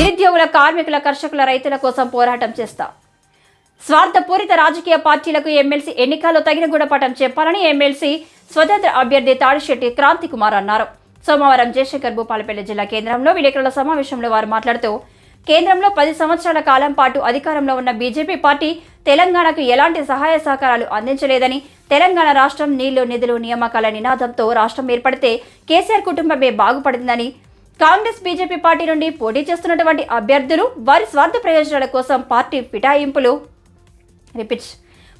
నిరుద్యోగుల కార్మికుల కర్షకుల రైతుల కోసం పోరాటం చేస్తా. స్వార్థపూరిత రాజకీయ పార్టీలకు ఎమ్మెల్సీ ఎన్నికల్లో తగిన గుణపాఠం చెప్పాలని ఎమ్మెల్సీ స్వతంత్ర అభ్యర్థి తాడిశెట్టి క్రాంతి కుమార్ అన్నారు. సోమవారం జయశంకర్ భూపాలపల్లి జిల్లా కేంద్రంలో విలేకరుల సమావేశంలో వారు మాట్లాడుతూ కేంద్రంలో పది సంవత్సరాల కాలం పాటు అధికారంలో ఉన్న బీజేపీ పార్టీ తెలంగాణకు ఎలాంటి సహాయ సహకారాలు అందించలేదని తెలంగాణ రాష్ట్రం నీళ్ళు నిధులు నియామకాల నినాదంతో రాష్ట్రం ఏర్పడితే కేసీఆర్ కుటుంబమే బాగుపడుతుందని కాంగ్రెస్ బీజేపీ పార్టీ నుండి పోటీ చేస్తున్నటువంటి అభ్యర్థులు వారి స్వార్థ ప్రయోజనాల కోసం పార్టీ ఫిటాయింపులు రిపీట్స్.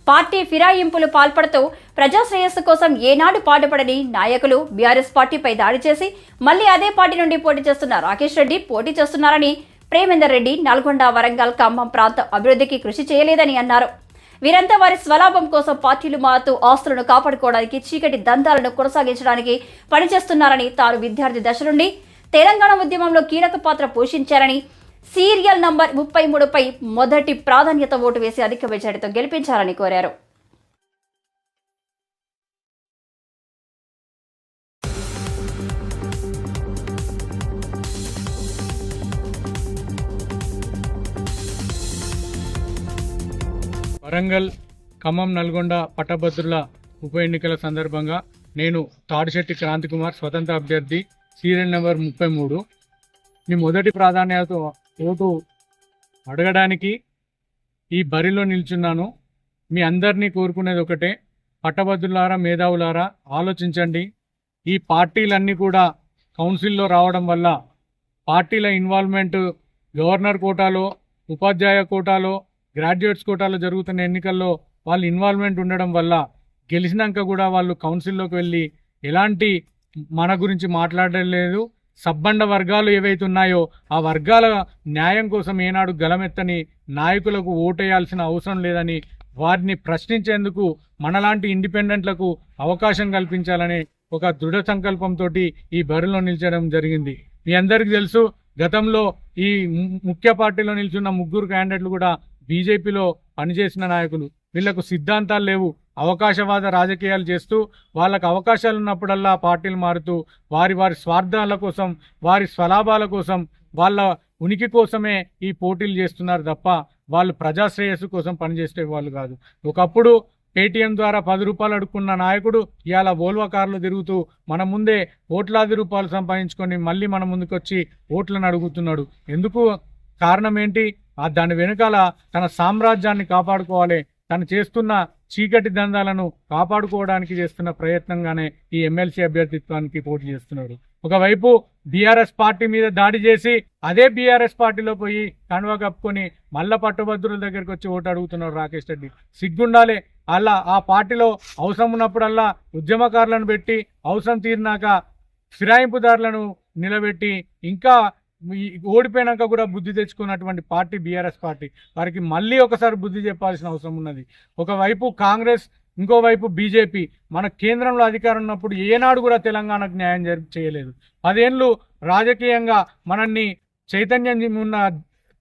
పార్టీ ఫిరాయింపులు పాల్పడుతూ ప్రజా శ్రేయస్సు కోసం ఏనాడు పాటుపడని నాయకులు బీఆర్ఎస్ పార్టీపై దాడి చేసి మళ్ళీ అదే పార్టీ నుండి పోటీ చేస్తున్న రాకేష్ రెడ్డి పోటీ చేస్తున్నారని ప్రేమేందర్ రెడ్డి నల్గొండ వరంగల్ ఖమ్మం ప్రాంతం అభివృద్ధికి కృషి చేయలేదని అన్నారు. వీరంతా వారి స్వలాభం కోసం పార్టీలు మారుతూ ఆస్తులను కాపాడుకోవడానికి చీకటి దందాలను కొనసాగించడానికి పనిచేస్తున్నారని తాను విద్యార్థి దశ నుండి తెలంగాణ ఉద్యమంలో కీలక పాత్ర పోషించారని సీరియల్ నంబర్ ముప్పై మూడుపై మొదటి ప్రాధాన్యత ఓటు వేసి అధిక మెజారిటీతో గెలిపించాలని కోరారు. వరంగల్ ఖమ్మం నల్గొండ పట్టభద్రుల ఉప ఎన్నికల సందర్భంగా నేను తాడిశెట్టి క్రాంతికుమార్ స్వతంత్ర అభ్యర్థి సీరియల్ నెంబర్ ముప్పై మూడు. మీ మొదటి ప్రాధాన్యత ఓటు అడగడానికి ఈ బరిలో నిల్చున్నాను. మీ అందరినీ కోరుకునేది ఒకటే పట్టభద్రులారా మేధావులారా ఆలోచించండి. ఈ పార్టీలన్నీ కూడా కౌన్సిల్లో రావడం వల్ల పార్టీల ఇన్వాల్వ్మెంట్ గవర్నర్ కోటాలో ఉపాధ్యాయ కోటాలో గ్రాడ్యుయేట్స్ కోటాలో జరుగుతున్న ఎన్నికల్లో వాళ్ళ ఇన్వాల్వ్మెంట్ ఉండడం వల్ల గెలిచినాక కూడా వాళ్ళు కౌన్సిల్లోకి వెళ్ళి ఎలాంటి మన గురించి మాట్లాడలేదు సబ్బండ వర్గాలు ఏవైతే ఉన్నాయో ఆ వర్గాల న్యాయం కోసం ఏనాడు గలమెత్తని నాయకులకు ఓటేయాల్సిన అవసరం లేదని వారిని ప్రశ్నించేందుకు మనలాంటి ఇండిపెండెంట్లకు అవకాశం కల్పించాలనే ఒక దృఢ సంకల్పంతో ఈ బరిలో నిలిచడం జరిగింది. మీ అందరికీ తెలుసు గతంలో ఈ ము- ముఖ్య పార్టీలో నిల్చున్న ముగ్గురు క్యాండిడేట్లు కూడా బీజేపీలో పనిచేసిన నాయకులు. వీళ్ళకు సిద్ధాంతాలు లేవు. అవకాశవాద రాజకీయాలు చేస్తూ వాళ్ళకు అవకాశాలు ఉన్నప్పుడల్లా పార్టీలు మారుతూ వారి వారి స్వార్థాల కోసం వారి స్వలాభాల కోసం వాళ్ళ ఉనికి కోసమే ఈ పోటీలు చేస్తున్నారు తప్ప వాళ్ళు ప్రజాశ్రేయస్సు కోసం పనిచేసే వాళ్ళు కాదు. ఒకప్పుడు పేటీఎం ద్వారా పది రూపాయలు అడుక్కున్న నాయకుడు ఇవాళ వోల్వా కార్లు తిరుగుతూ మన ముందే ఓట్లాది రూపాయలు సంపాదించుకొని మళ్ళీ మన ముందుకు వచ్చి ఓట్లను అడుగుతున్నాడు. ఎందుకు? కారణం ఏంటి? ఆ దాని వెనుకాల తన సామ్రాజ్యాన్ని కాపాడుకోవాలి తను చేస్తున్న చీకటి దందాలను కాపాడుకోవడానికి చేస్తున్న ప్రయత్నంగానే ఈ ఎమ్మెల్సీ అభ్యర్థిత్వానికి పోటీ చేస్తున్నాడు. ఒకవైపు బీఆర్ఎస్ పార్టీ మీద దాడి చేసి అదే బీఆర్ఎస్ పార్టీలో పోయి కండువా కప్పుకొని మల్ల పట్టుభద్రుల దగ్గరికి వచ్చి ఓటు అడుగుతున్నాడు రాకేష్ రెడ్డి. సిగ్గుండాలి. అలా ఆ పార్టీలో అవసరం ఉన్నప్పుడల్లా ఉద్యమకారులను పెట్టి అవసరం తీరినాక ఫిరాయింపుదారులను నిలబెట్టి ఇంకా ఓడిపోయినాక కూడా బుద్ధి తెచ్చుకున్నటువంటి పార్టీ బీఆర్ఎస్ పార్టీ. వారికి మళ్ళీ ఒకసారి బుద్ధి చెప్పాల్సిన అవసరం ఉన్నది. ఒకవైపు కాంగ్రెస్ ఇంకోవైపు బీజేపీ. మన కేంద్రంలో అధికారం ఉన్నప్పుడు ఏనాడు కూడా తెలంగాణకు న్యాయం జరి చేయలేదు. పదేళ్ళు రాజకీయంగా మనల్ని చైతన్యం ఉన్న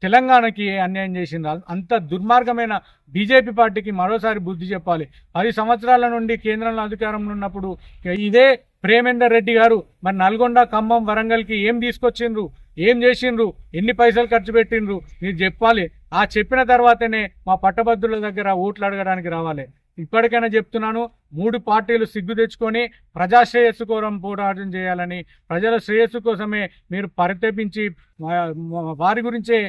తెలంగాణకి అన్యాయం చేసింది. అంత దుర్మార్గమైన బీజేపీ పార్టీకి మరోసారి బుద్ధి చెప్పాలి. పది సంవత్సరాల నుండి కేంద్రంలో అధికారంలో ఉన్నప్పుడు ఇదే ప్రేమేందర్ రెడ్డి గారు మరి నల్గొండ ఖమ్మం వరంగల్కి ఏం తీసుకొచ్చిండ్రు? ఏం చేసిండ్రు? ఎన్ని పైసలు ఖర్చు పెట్టిండ్రు? మీరు చెప్పాలి. ఆ చెప్పిన తర్వాతనే మా పట్టభద్రుల దగ్గర ఓట్లు అడగడానికి రావాలి. ఇప్పటికైనా చెప్తున్నాను మూడు పార్టీలు సిగ్గు తెచ్చుకొని ప్రజా శ్రేయస్సు కోసం పోరాటం చేయాలని ప్రజల శ్రేయస్సు కోసమే మీరు పరితపించి వారి గురించే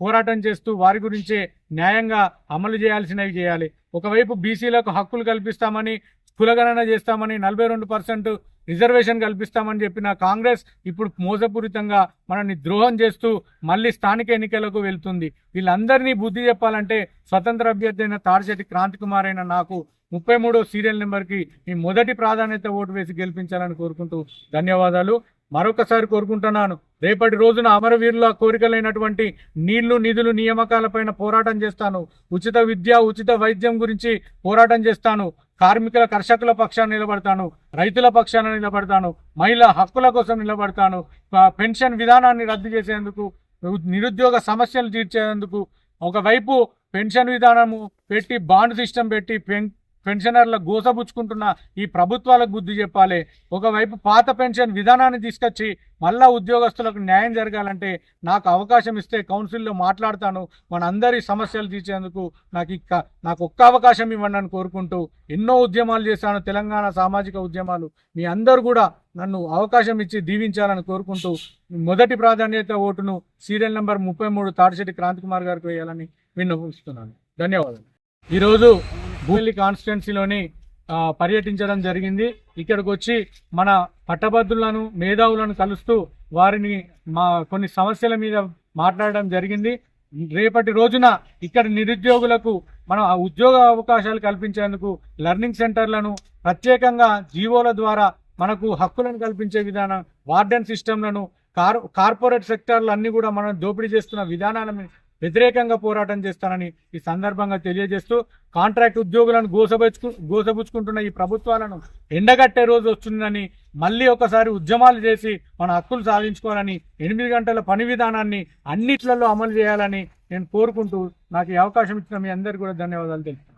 పోరాటం చేస్తూ వారి గురించే న్యాయంగా అమలు చేయాల్సినవి చేయాలి. ఒకవైపు బీసీలకు హక్కులు కల్పిస్తామని కులగణన చేస్తామని నలభై రెండు పర్సెంట్ రిజర్వేషన్ కల్పిస్తామని చెప్పిన కాంగ్రెస్ ఇప్పుడు మోసపూరితంగా మనల్ని ద్రోహం చేస్తూ మళ్ళీ స్థానిక ఎన్నికలకు వెళ్తుంది. వీళ్ళందరినీ బుద్ధి చెప్పాలంటే స్వతంత్ర అభ్యర్థి అయిన తాడిశెట్టి క్రాంతి కుమార్ అయిన నాకు ముప్పై మూడో సీరియల్ నెంబర్కి మీ మొదటి ప్రాధాన్యత ఓటు వేసి గెలిపించాలని కోరుకుంటూ ధన్యవాదాలు. మరొకసారి కోరుకుంటున్నాను. రేపటి రోజున అమరవీరుల కోరికలైనటువంటి నీళ్ళు నిధులు నియామకాలపైన పోరాటం చేస్తాను. ఉచిత విద్య ఉచిత వైద్యం గురించి పోరాటం చేస్తాను. కార్మికుల కర్షకుల పక్షాన నిలబడతాను రైతుల పక్షాన నిలబడతాను మహిళా హక్కుల కోసం నిలబడతాను పెన్షన్ విధానాన్ని రద్దు చేసేందుకు నిరుద్యోగ సమస్యలు తీర్చేందుకు ఒకవైపు పెన్షన్ విధానము పెట్టి బాండ్ సిస్టమ్ పెట్టి పెన్షనర్లకు పెన్షనర్ల గోసబుచ్చుకుంటున్న ఈ ప్రభుత్వాలకు బుద్ధి చెప్పాలి. ఒకవైపు పాత పెన్షన్ విధానాన్ని తీసుకొచ్చి మళ్ళా ఉద్యోగస్తులకు న్యాయం జరగాలంటే నాకు అవకాశం ఇస్తే కౌన్సిల్లో మాట్లాడతాను. మనందరి సమస్యలు తీర్చేందుకు నాకు ఇక్క నాకు ఒక్క అవకాశం ఇవ్వండి అని కోరుకుంటూ ఎన్నో ఉద్యమాలు చేశాను. తెలంగాణ సామాజిక ఉద్యమాలు. మీ అందరూ కూడా నన్ను అవకాశం ఇచ్చి దీవించాలని కోరుకుంటూ మొదటి ప్రాధాన్యత ఓటును సీరియల్ నెంబర్ ముప్పై మూడు తాడిశెట్టి క్రాంతి కుమార్ గారికి వేయాలని విన్నవిస్తున్నాను. ధన్యవాదాలు. ఈరోజు భూమిల్లి కాన్స్టిట్యున్సీలోని పర్యటించడం జరిగింది. ఇక్కడికి వచ్చి మన పట్టభద్రులను మేధావులను కలుస్తూ వారిని మా కొన్ని సమస్యల మీద మాట్లాడడం జరిగింది. రేపటి రోజున ఇక్కడ నిరుద్యోగులకు మనం ఆ ఉద్యోగ అవకాశాలు కల్పించేందుకు లెర్నింగ్ సెంటర్లను ప్రత్యేకంగా జీవోల ద్వారా మనకు హక్కులను కల్పించే విధానం వార్డెన్ సిస్టంలను కార్ కార్పొరేట్ సెక్టార్లు అన్నీ కూడా మనం దోపిడీ చేస్తున్న విధానాల వ్యతిరేకంగా పోరాటం చేస్తానని ఈ సందర్భంగా తెలియజేస్తూ కాంట్రాక్ట్ ఉద్యోగులను గోసబుచ్చుకు గోసబుచ్చుకుంటున్న ఈ ప్రభుత్వాలను ఎండగట్టే రోజు వస్తుందని మళ్ళీ ఒకసారి ఉద్యమాలు చేసి మన హక్కులు సాధించుకోవాలని ఎనిమిది గంటల పని విధానాన్ని అన్నిట్లలో అమలు చేయాలని నేను కోరుకుంటూ నాకు ఈ అవకాశం ఇచ్చిన మీ అందరికీ కూడా ధన్యవాదాలు తెలుపుతాను